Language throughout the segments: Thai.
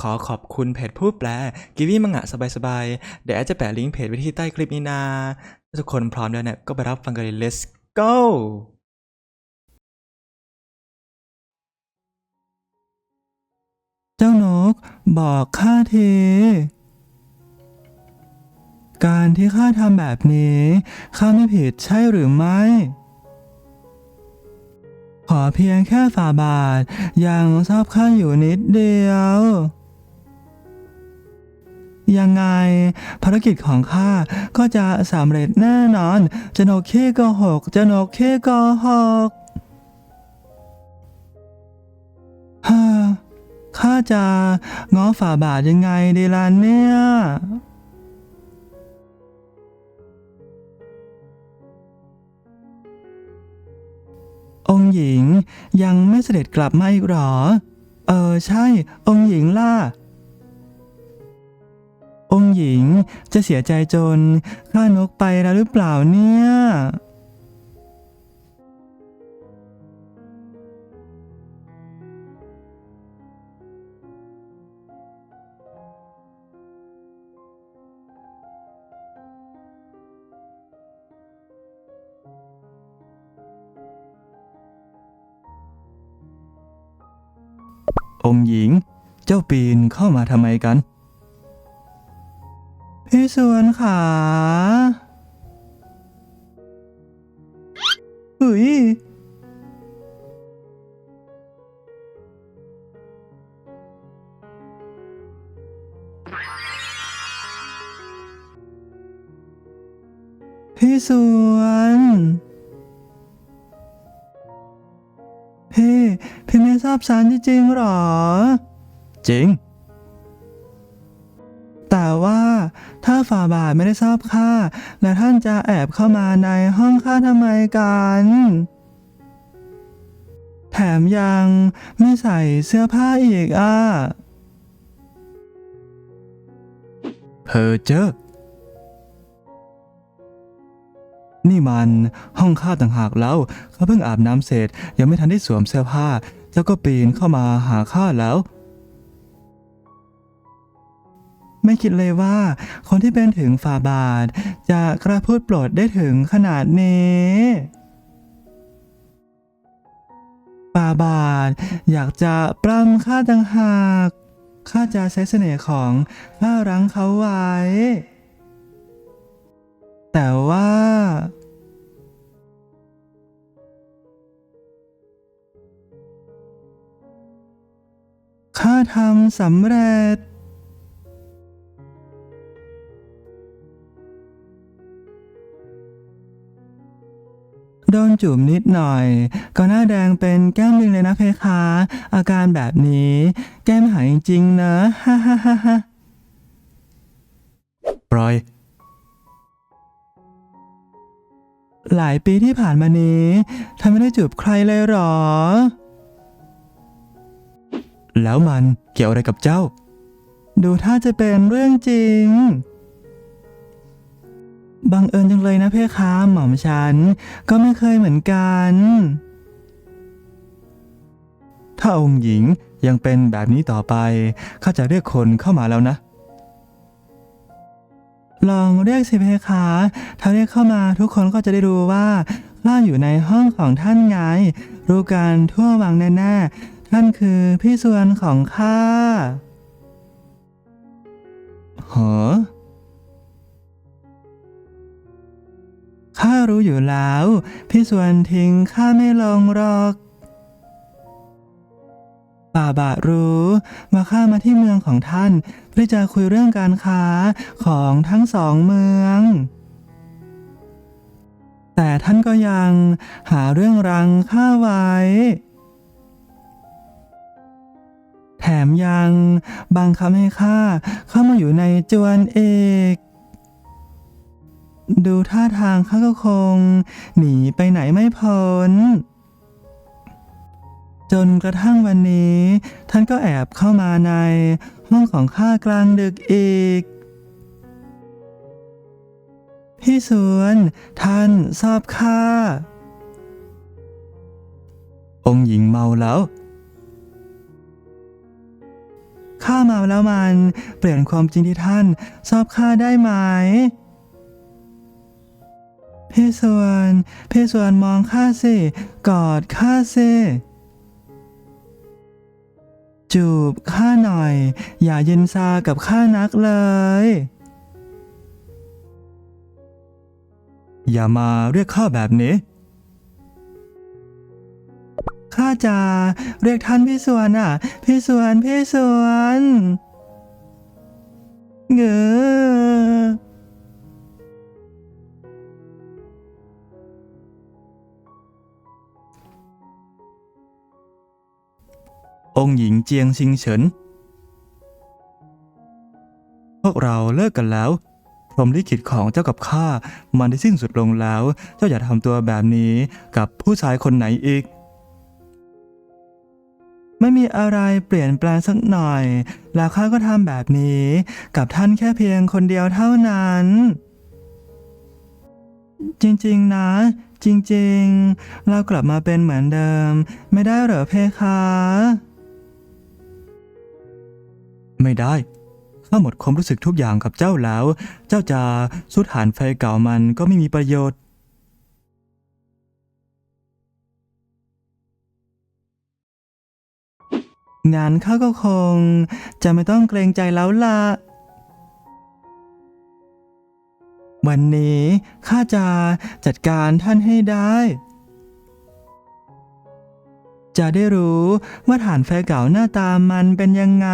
ขอขอบคุณเพจผู้แปลกิวี่มังงะสบายๆ เดี๋ยวแอจะแปะลิงก์เพจไว้ที่ใต้คลิปนี้นะถ้าทุกคนพร้อมแล้วเนี่ยก็ไปรับฟังกันเลย let's go เจ้านกบอกข้าทีการที่ข้าทำแบบนี้ข้าไม่ผิดใช่หรือไม่ ขอเพียงแค่ฝ่าบาทยังชอบข้าอยู่นิดเดียว ยังไง ภารกิจของข้าก็จะสำเร็จแน่นอนจะนกขี้โกหกจะนกขี้โกหกฮ่าข้าจะง้อฝ่าบาทยังไงดีล่ะเนี่ยองค์หญิงยังไม่เสด็จกลับมาอีกหรอ เออใช่ องค์หญิงล่ะ องค์หญิงจะเสียใจจนข้านกไปแล้วหรือเปล่าเนี่ย องค์หญิง เจ้าปีนเข้ามาทำไมกัน พี่สวนขาอุ้ยพี่สวน พี่ พี่ไม่ทราบฉันจริงๆหรอ จริง ว่า ถ้าฝ่าบาทไม่ได้ทราบข้าและท่านจะแอบเข้ามาในห้องข้าทำไมกัน แถมยังไม่ใส่เสื้อผ้าอีกอะเพอเจอนี่มันห้องข้าต่างหากแล้วเขาเพิ่งอาบน้ำเสร็จ ยังไม่ทันได้สวมเสื้อผ้าเจ้าก็ปีนเข้ามาหาข้าแล้ว ไม่คิดเลยว่า คนที่เป็นถึงฝ่าบาท จะกระพูดโปรดได้ถึงขนาดนี้ฝ่าบาท อยากจะปล้ำข้าต่างหากข้าจะใช้เสน่ห์ของข้ารั้งเขาไว้ แต่ว่าข้าทำสำเร็จ ดนจุ่มนิดหน่อย ก็หน้าแดงเป็นแก้มลิงเลยนะเพคะ อาการแบบนี้ แก้มหายจริงๆนะฮ่าฮ่าฮ่าฮ่าปล่อย หลายปีที่ผ่านมานี้ทำไม่ได้จูบใครเลยหรอ แล้วมันเกี่ยวอะไรกับเจ้า ดูถ้าจะเป็นเรื่องจริง บังเอิญจังเลยนะเพคะหม่อมฉัน ก็ไม่เคยเหมือนกัน ถ้าองค์หญิงยังเป็นแบบนี้ต่อไปข้าจะเรียกคนเข้ามาแล้วนะ ลองเรียกสิเพคะ ถ้าเรียกเข้ามาทุกคนก็จะได้รู้ว่าข้าอยู่ในห้องของท่านไง รู้กันทั่ววังแน่ๆท่านคือพี่ส่วนของข้าเหรอ ข้ารู้อยู่แล้ว พี่ส่วนทิ้งข้าไม่ลงหรอกป่าบาทรู้ว่าข้ามาที่เมืองของท่าน เพื่อจะคุยเรื่องการค้าของทั้งสองเมือง แต่ท่านก็ยังหาเรื่องรังข้าไว้ แถมยังบังคับให้ข้าเข้ามาอยู่ในจวนเอก ดูท่าทางข้าก็คง หนีไปไหนไม่พ้น จนกระทั่งวันนี้ ท่านก็แอบเข้ามาใน ห้องของข้ากลางดึกอีก พี่สวน ท่านชอบข้าองค์หญิงเมาแล้วขข้ามาแล้วมัน เปลี่ยนความจริงที่ท่านชอบข้าได้ไหม พี่ส่วนพี่ส่วนมองข้าสิกอดข้าสิจูบข้าหน่อย อย่าเย็นซากับข้านักเลย อย่ามาเรียกข้าแบบนี้ข้าจะเรียกท่านพี่สวนอะ พี่สวนพี่สวนเงือ องค์หญิงเจียงซิงเฉิน พวกเราเลิกกันแล้วพรหมลิขิตของเจ้ากับข้ามันได้สิ้นสุดลงแล้ว เจ้าอย่าทำตัวแบบนี้กับผู้ชายคนไหนอีก ไม่มีอะไรเปลี่ยนแปลงสักหน่อย แล้วข้าก็ทำแบบนี้ กับท่านแค่เพียงคนเดียวเท่านั้น จริงๆนะ จริงๆ เรากลับมาเป็นเหมือนเดิม ไม่ได้เหรอเพคะ ไม่ได้ ข้าหมดความรู้สึกทุกอย่างกับเจ้าแล้ว เจ้าจะสุดหานไฟเก่ามันก็ไม่มีประโยชน์ งานข้าก็คง จะไม่ต้องเกรงใจแล้วล่ะ วันนี้ข้าจะจัดการท่านให้ได้จะได้รู้ว่าฐานไฟเก่าหน้าตามันเป็นยังไง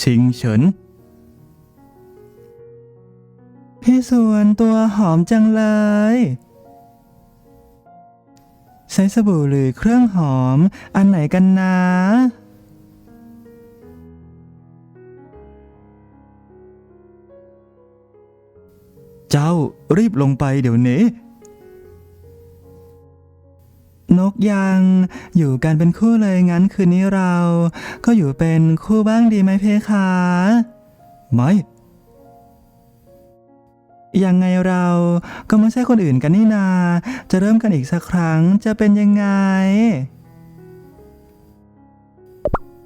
ชิงเฉิน พี่ส่วนตัวหอมจังเลย ใช้สบู่หรือเครื่องหอมอันไหนกันนะเจ้ารีบลงไปเดี๋ยวนี้ นกยัง อยู่กันเป็นคู่เลยงั้นคืนนี้เรา ก็อยู่เป็นคู่บ้างดีไหมเพคะไม่ยังไงเราก็ไม่ใช่คนอื่นกันนี่นา จะเริ่มกันอีกสักครั้งจะเป็นยังไง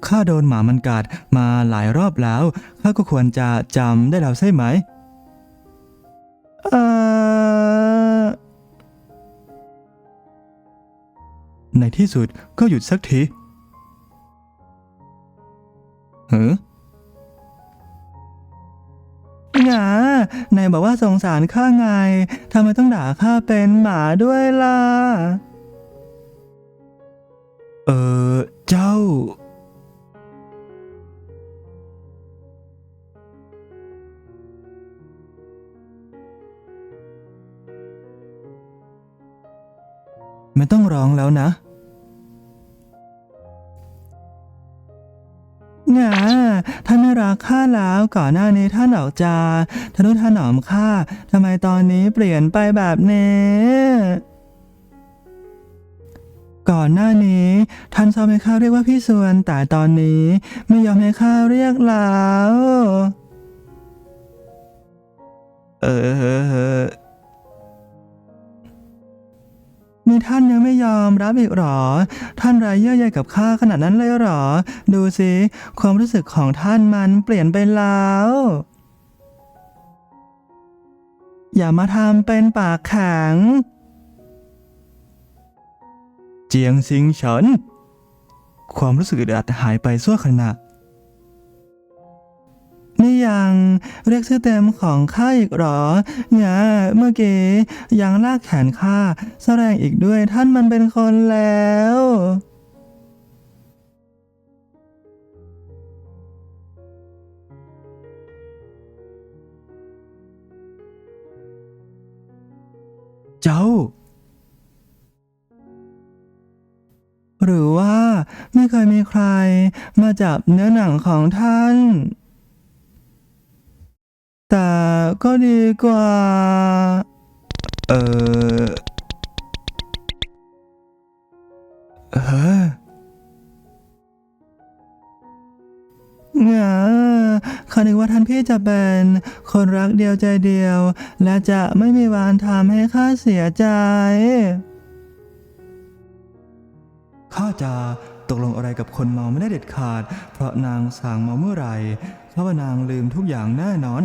ข้าโดนหมามันกัดมาหลายรอบแล้ว ข้าก็ควรจะจำได้แล้วใช่ไหม เออ ในที่สุดก็หยุดสักทีเฮ้หงานายบอกว่าสงสารข้าไงทำไมต้องด่าข้าเป็นหมาด้วยล่ะ เออ เจ้า ไม่ต้องร้องแล้วนะ งาท่านไม่รักข้าแล้วก่อนหน้านี้ท่านออกจะทนุถนอมข้าทำไมตอนนี้เปลี่ยนไปแบบนี้ก่อนหน้านี้ ท่านชอบให้ข้าเรียกว่าพี่ส่วนแต่ตอนนี้ไม่ยอมให้ข้าเรียกแล้ว เออ นี่ท่านยังไม่ยอมรับอีกหรอ ท่านไรเย่อใยกับข้าขนาดนั้นเลยหรอ ดูสิความรู้สึกของท่านมันเปลี่ยนไปแล้ว อย่ามาทำเป็นปากแข็ง เจียงซิงเฉินความรู้สึกอึดอัดหายไปชั่วขณะ นี่ยังเรียกชื่อเต็มของข้าอีกหรอเนี่ยเมื่อกี้ยังลากแขนข้าแสดงอีกด้วยท่านมันเป็นคนแล้วเจ้า หรือว่าไม่เคยมีใครมาจับเนื้อหนังของท่านแต่ ก็ดีกว่า เออเฮ้อเงาข้านึกว่าท่านพี่จะเป็นคนรักเดียวใจเดียว และจะไม่มีวันทำให้ข้าเสียใจ ข้าจะตกลงอะไรกับคนเมาไม่ได้เด็ดขาด เพราะนางสางเมาเมื่อไหร่เขาว่านางลืมทุกอย่างแน่นอน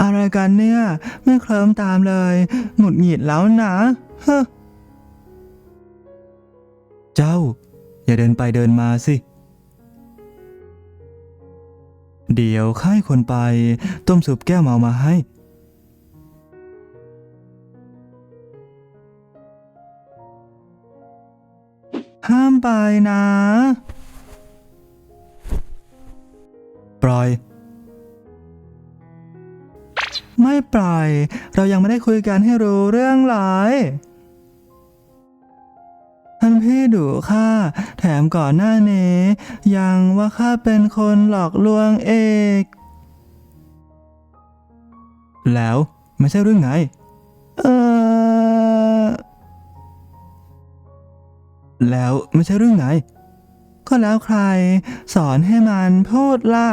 อะไรกันเนี่ย ไม่เคลิ้มตามเลย หงุดหงิดแล้วนะเฮ้เจ้า อย่าเดินไปเดินมาสิ เดี๋ยวข้าให้คนไป ต้มซุปแก้วเมามาให้ ห้ามไปนะ ปล่อย ไม่ปล่อย เรายังไม่ได้คุยกันให้รู้เรื่องเลยท่านพี่ดุข้าแถมก่อนหน้านี้ ยังว่าข้าเป็นคนหลอกลวงเอก แล้วไม่ใช่เรื่องไง เออแล้วไม่ใช่เรื่องไหนก็แล้วใครสอนให้มันพูดล่ะ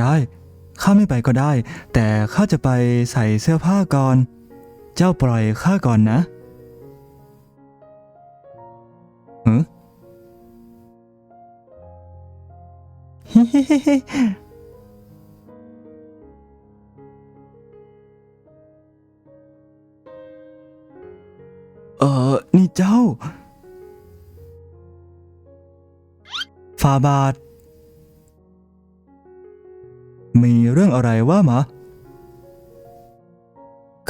ได้ ข้าไม่ไปก็ได้ แต่ข้าจะไปใส่เสื้อผ้าก่อน เจ้าปล่อยข้าก่อนนะหือฮิฮิฮิฮิเออนี่เจ้า ฟาบาท มีเรื่องอะไรว่ามา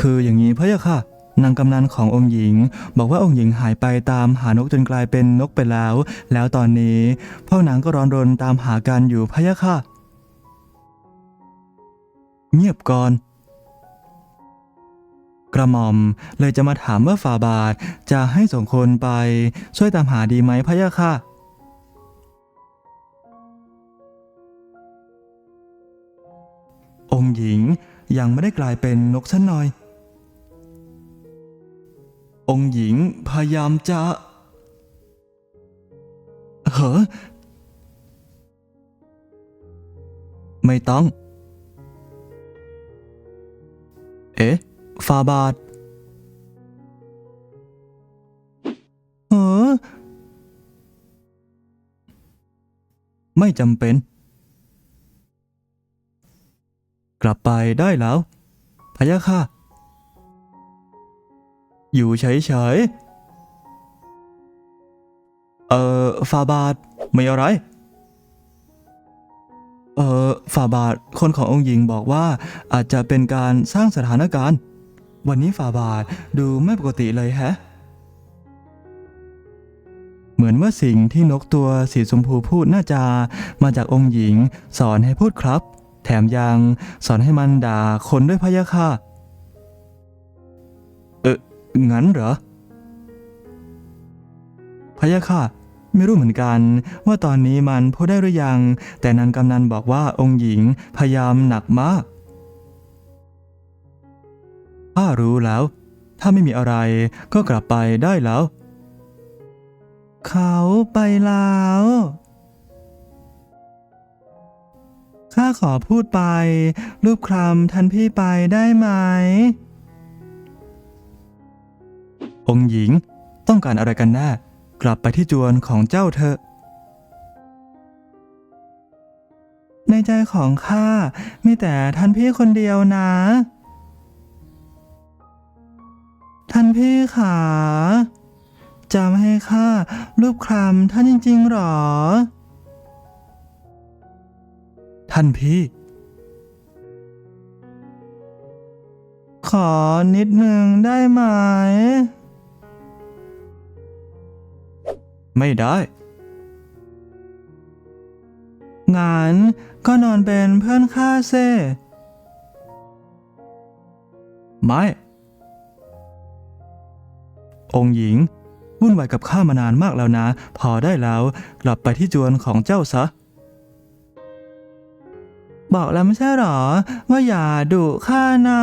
คืออย่างนี้พะยะค่ะ นางกำนันขององค์หญิง บอกว่าองค์หญิงหายไปตามหานกจนกลายเป็นนกไปแล้ว แล้วตอนนี้พวกนางก็ร้อนรนตามหากันอยู่พะยะค่ะ เงียบก่อนกระหม่อมเลยจะมาถามว่าฝ่าบาทจะให้ส่งคนไป ช่วยตามหาดีไหมพะยะค่ะ องค์หญิงยังไม่ได้กลายเป็นนกชั้นหน่อย องค์หญิงพยายามจะเหรอไม่ต้อง เอ๊ะฟาบาทเออไม่จำเป็น กลับไปได้แล้วพะยะค่ะ อยู่เฉยๆ เอ่อฟาบาทไม่อะไร เอ่อฝาบาทคนขององค์หญิงบอกว่าอาจจะเป็นการสร้างสถานการณ์ วันนี้ฝาบาทดูไม่ปกติเลยแฮะ เหมือนว่าสิ่งที่นกตัวสีชมพูพูดน่าจะมาจากองค์หญิงสอนให้พูดครับ แถมยังสอนให้มันด่าคนด้วยพะยะค่ะ เอองั้นเหรอพะยะค่ะ ไม่รู้เหมือนกันว่าตอนนี้มันพูดได้หรือยัง แต่นางกำนันบอกว่าองค์หญิงพยายามหนักมากข้ารู้แล้ว ถ้าไม่มีอะไรก็กลับไปได้แล้ว เขาไปลา ขอพูดไป รูปคลำทันพี่ไปได้ไหม องค์หญิงต้องการอะไรกันแน่กลับไปที่จวนของเจ้าเถอะ ในใจของข้ามีแต่ท่านพี่คนเดียวนะ ท่านพี่ขาจะไม่ให้ข้ารูปคลำท่านจริงๆหรอ ท่านพี่ ขอนิดหนึ่งได้ไหม ไม่ได้งั้นก็นอนเป็นเพื่อนข้าเซไม่ องค์หญิง วุ่นวายกับข้ามานานมากแล้วนะ พอได้แล้ว กลับไปที่จวนของเจ้าซะ บอกแล้วไม่ใช่หรอ ว่าอย่าดุข้าน่ะ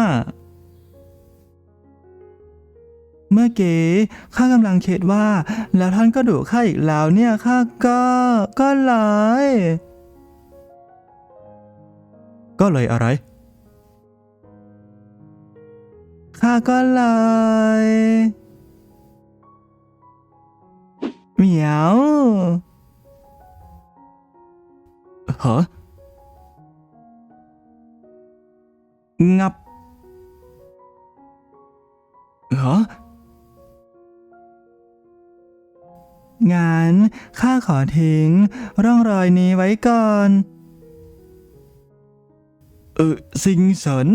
เมื่อกี้ข้ากำลังคิดว่า แล้วท่านก็ดุข้าอีกแล้วเนี่ยข้าก็ก็เลยก็เลยอะไรข้าก็เลยเหมียวฮะ รอ งานข้าขอทิ้ง ร่องรอยนี้ไว้ก่อน เออสิงสน